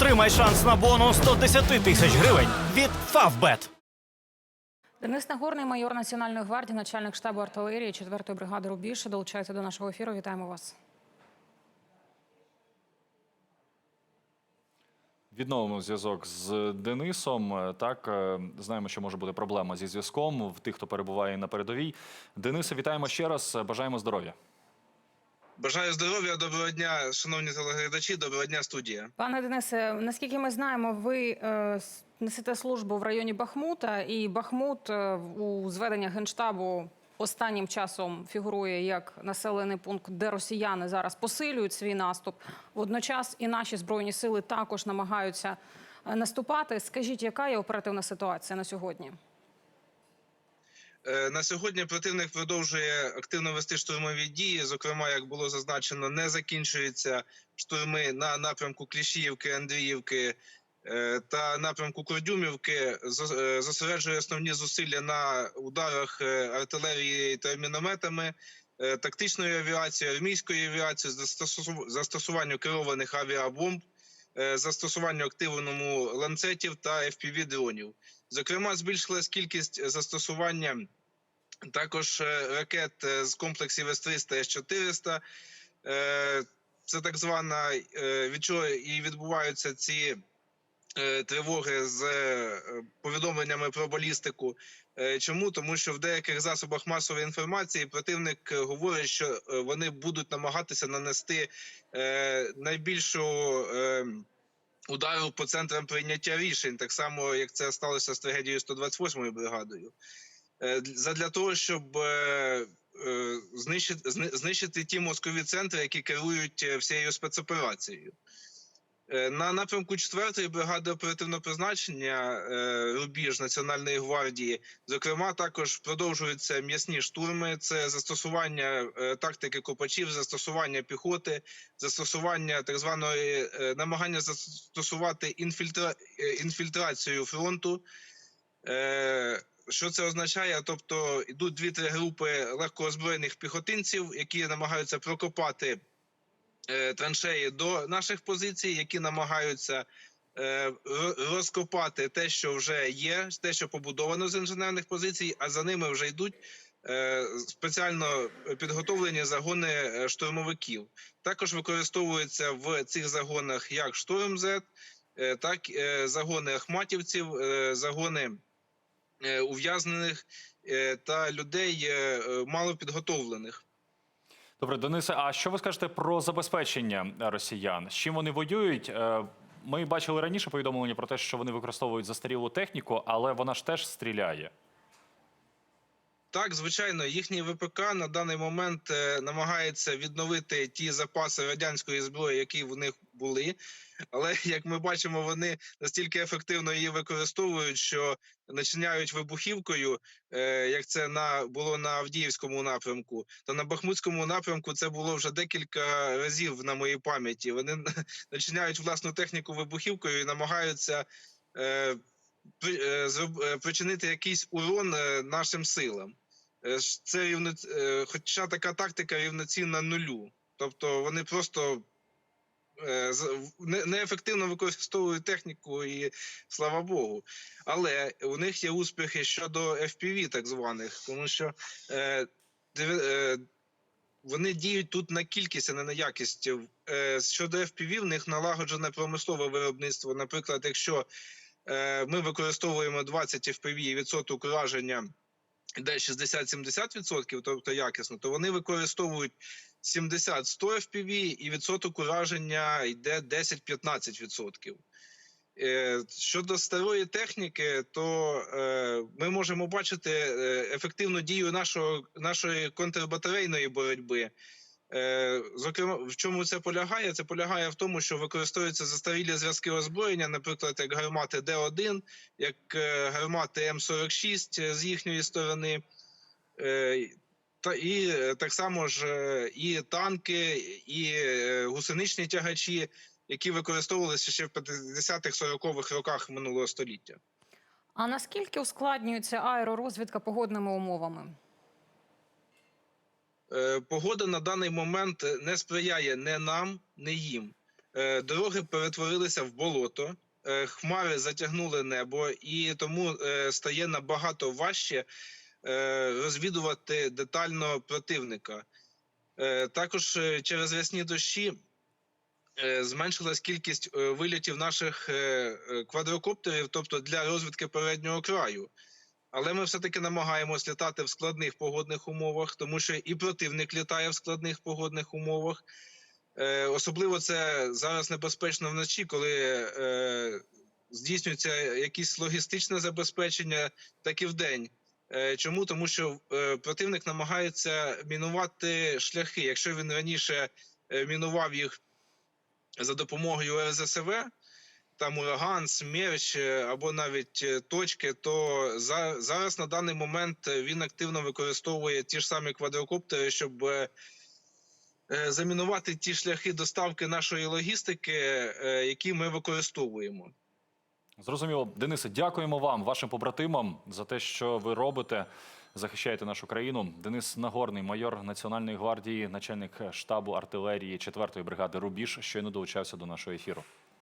Отримай шанс на бонус 110 тисяч гривень від Favbet. Денис Нагорний, майор Національної гвардії, начальник штабу артилерії 4-ї бригади Рубіж. Долучається до нашого ефіру. Вітаємо вас. Відновимо зв'язок з Денисом. Так е, знаємо, що може бути проблема зі зв'язком в тих, хто перебуває на передовій. Денисе, вітаємо ще раз. Бажаємо здоров'я. Бажаю здоров'я, доброго дня, шановні телеглядачі, доброго дня, студія. Пане Денисе, наскільки ми знаємо, ви е, несете службу в районі Бахмута, і Бахмут е, у зведеннях генштабу останнім часом фігурує як населений пункт, де росіяни зараз посилюють свій наступ. Водночас і наші збройні сили також намагаються е, наступати. Скажіть, яка є оперативна ситуація на сьогодні? Е, На сьогодні противник продовжує активно вести штурмові дії. Зокрема, як було зазначено, не закінчуються штурми на напрямку Кліщіївки, Андріївки е, та напрямку Курдюмівки. Зос- е, Зосереджує основні зусилля на ударах артилерії та мінометами. Тактичною авіацією, армійською авіацією, застосуванню керованих авіабомб, застосуванню активному ланцетів та fpv дронів Зокрема, збільшилась кількість застосування також е, ракет е, з комплексів С-300 С-400. Е, Це так звана е, від чого і відбуваються ці е, тривоги з е, повідомленнями про балістику. Е, Чому? Тому що в деяких засобах масової інформації противник е, говорить, що е, вони будуть намагатися нанести е, найбільшу. Удару по центрам прийняття рішень, так само як це сталося з трагедією 128-ю бригадою. Е, Задля того, щоб е, е, знищити, знищити ті мозкові центри, які керують всією спецоперацією. Е, На напрямку 4-ї бригади оперативного призначення е, Рубіж Національної гвардії, зокрема, також продовжуються м'ясні штурми. Це застосування е, тактики копачів, застосування піхоти, застосування так званої намагання застосувати інфільтра, інфільтрацію фронту. Що це означає? Тобто йдуть дві-три групи легкоозброєних піхотинців, які намагаються прокопати траншеї до наших позицій, які намагаються е, розкопати те, що вже є, те, що побудовано з інженерних позицій, а за ними вже йдуть е, спеціально підготовлені загони е, штурмовиків. Також використовуються в цих загонах як штурм З, е, так е, загони ахматівців, е, загони е, ув'язнених е, та людей е, е, малопідготовлених. Добре, Денисе, а що ви скажете про забезпечення росіян? З чим вони воюють? Е, Ми бачили раніше повідомлення про те, що вони використовують застарілу техніку, але вона ж теж стріляє. Так, звичайно, їхній ВПК на даний момент е, намагається відновити ті запаси радянської зброї, які в них були. Але як ми бачимо, вони настільки ефективно її використовують, що начиняють вибухівкою, е, як це на було на Авдіївському напрямку, то на Бахмутському напрямку це було вже декілька разів на моїй пам'яті. Вони начиняють власну техніку вибухівкою і намагаються. Е, е, причинити якийсь урон е, нашим силам. Це рівно, хоча така тактика рівноцінна нулю. Тобто вони просто неефективно використовують техніку і слава Богу. Але у них є успіхи щодо FPV, так званих, тому що вони діють тут на кількість, а не на якість. Щодо FPV, в них налагоджене промислове виробництво. Наприклад, якщо ми використовуємо 20 FPV відсоток ураження йде 60-70%, тобто якісно, то вони використовують 70-100 FPV і відсоток ураження йде 10-15%. Е, Щодо старої техніки, то е, ми можемо бачити е, ефективну дію нашого, нашої контрбатарейної боротьби. Е, Зокрема, в чому це полягає? Це полягає в тому, що використовуються застарілі зв'язки озброєння, наприклад, як гармати Д1, як е, гармати М46 з їхньої сторони, е, та і е, так само ж е, і танки, і е, гусеничні тягачі, які використовувалися ще в 50-х 40-х роках минулого століття. А наскільки ускладнюється аеророзвідка погодними умовами? Е, Погода на даний момент не сприяє не нам, не їм. е, дороги перетворилися в болото, е, хмари затягнули небо, і тому е, стає набагато важче е, розвідувати детально противника. Е, Також е, через рясні дощі е, зменшилась кількість е, вильотів наших е, е, квадрокоптерів, тобто для розвідки переднього краю. Але ми все-таки намагаємось літати в складних погодних умовах, тому що і противник літає в складних погодних умовах. Е, Особливо це зараз небезпечно вночі, коли е, здійснюється якесь логістичне забезпечення, так і вдень. Е, Чому? Тому що противник намагається мінувати шляхи. Якщо він раніше мінував їх за допомогою РЗСВ, там ураган, смерч е, або навіть е, точки, то за, зараз на даний момент е, він активно використовує ті ж самі квадрокоптери, щоб е, е, замінувати ті шляхи доставки нашої логістики, е, які ми використовуємо. Зрозуміло, Денисе, дякуємо вам, вашим побратимам, за те, що ви робите, захищаєте нашу країну. Денис Нагорний, майор Національної гвардії, начальник штабу артилерії 4-ї бригади Рубіж, щойно долучався до нашого ефіру.